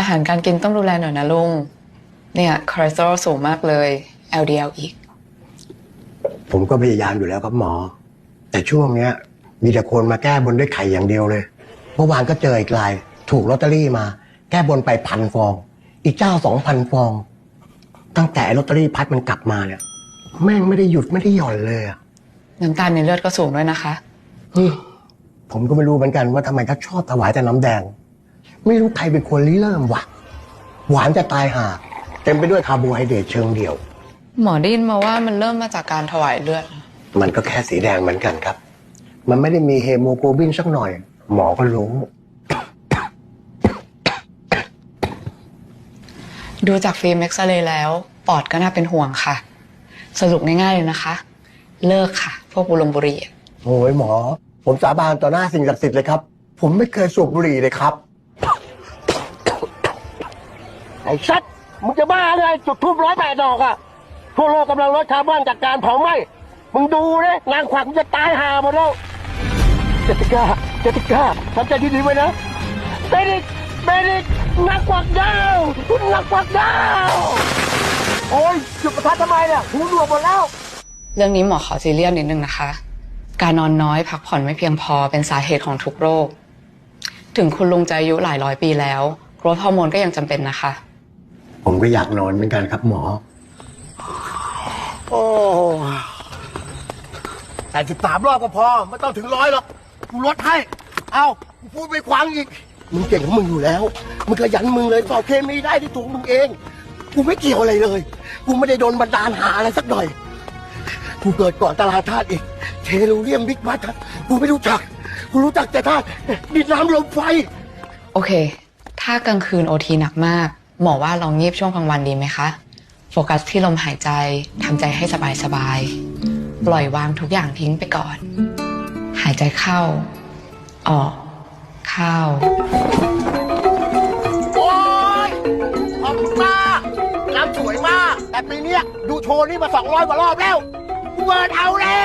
อาหารการกินต้องดูแลหน่อยนะลุง เนี่ยคอเลสเตอรอลสูงมากเลย LDL อีก ผมก็พยายามอยู่แล้วครับหมอ แต่ช่วงเนี้ย มีแต่คนมาแก้บนด้วยไข่อย่างเดียวเลย เมื่อวานก็เจออีกราย ถูกลอตเตอรี่มา แก้บนไปพันฟอง อีกเจ้าสองพันฟอง ตั้งแต่ลอตเตอรี่พัดมันกลับมาเนี่ย แม่งไม่ได้หยุดไม่ได้หย่อนเลยอะน้ำตาลในเลือดก็สูงด้วยนะคะ อืมผมก็ไม่รู้เหมือนกันว่าทำไมเขาชอบถวายแต่น้ำแดง ไม่รู้ใครเป็นคนริเริ่มวะหวานจะตายห่าเต็มไปด้วยคาร์โบไฮเดรตเชิงเดียว หมอได้ยินมาว่ามันเริ่มมาจากการถวายเลือด มันก็แค่สีแดงเหมือนกันครับ มันไม่ได้มีเฮโมโกลบินสักหน่อย หมอก็รู้ ดูจากฟิล์มเอ็กซเรย์แล้ว ปอดก็น่าเป็นห่วงค่ะ สรุปง่ายๆเลยนะคะ เลิกค่ะ พวกบุหรงบุหรี่อะ โอ้ยหมอ ผมสาบานต่อหน้าสิ่งศักดิ์สิทธิ์เลยครับ ผมไม่เคยสูบบุหรี่เลยครับ อ้ชัดมึงจะบ้าไงจุดทูบร้อยแปดดอกอะทั่วโลกกำลังลดคาร์บอนจากการเผาไหม้มึงดูนะนางขวักมึงจะตายห่าหมดแล้วเจติก้าเจติก้าทำใจดีๆไว้นะเบริกเบริกนักขวักดาวนักขวักดาวโอ้ยจุดประทัดทำไมเนี่ยหูหนวกหมดแล้ว เรื่องนี้หมอขอซีเรียสนิดนึงนะคะ การนอนน้อยพักผ่อนไม่เพียงพอเป็นสาเหตุของทุกโรค ถึงคุณลุงจะอายุหลายร้อยปีแล้วโกรทฮอร์โมนก็ยังจำเป็นนะคะ ผมก็อยากนอนเหมือนกันครับหมอ โอ้แต่สิบสามรอบก็พอ ไม่ต้องถึงร้อยหรอก กูลดให้ เอากูพูดไปขวางอีก มึงเก่งของมึงอยู่แล้ว มึงขยันมึงเลยสอบเคมีได้ที่ถูกมึงเอง กูไม่เกี่ยวอะไรเลย กูไม่ได้โดนบันดาลหาอะไรสักหน่อย กูเกิดก่อนตลาดธาตุอีก เทลูเรียมบิ๊กบัตกูไม่รู้จัก กูรู้จักแต่ธาตุดินน้ำลมไฟ โอเค ถ้ากลางคืนโอทีหนักมาก หมอว่าลองงีบช่วงกลางวันดีไหมคะ โฟกัสที่ลมหายใจทำใจให้สบายสบายปล่อยวางทุกอย่างทิ้งไปก่อน หายใจเข้า ออก เข้า โอ้ยขอบคุณมากน้ำสวยมาก แต่ปีเนี้ยดูโชว์นี่มาสองร้อยกว่ารอบแล้วกูเบิร์นเอาแล้ว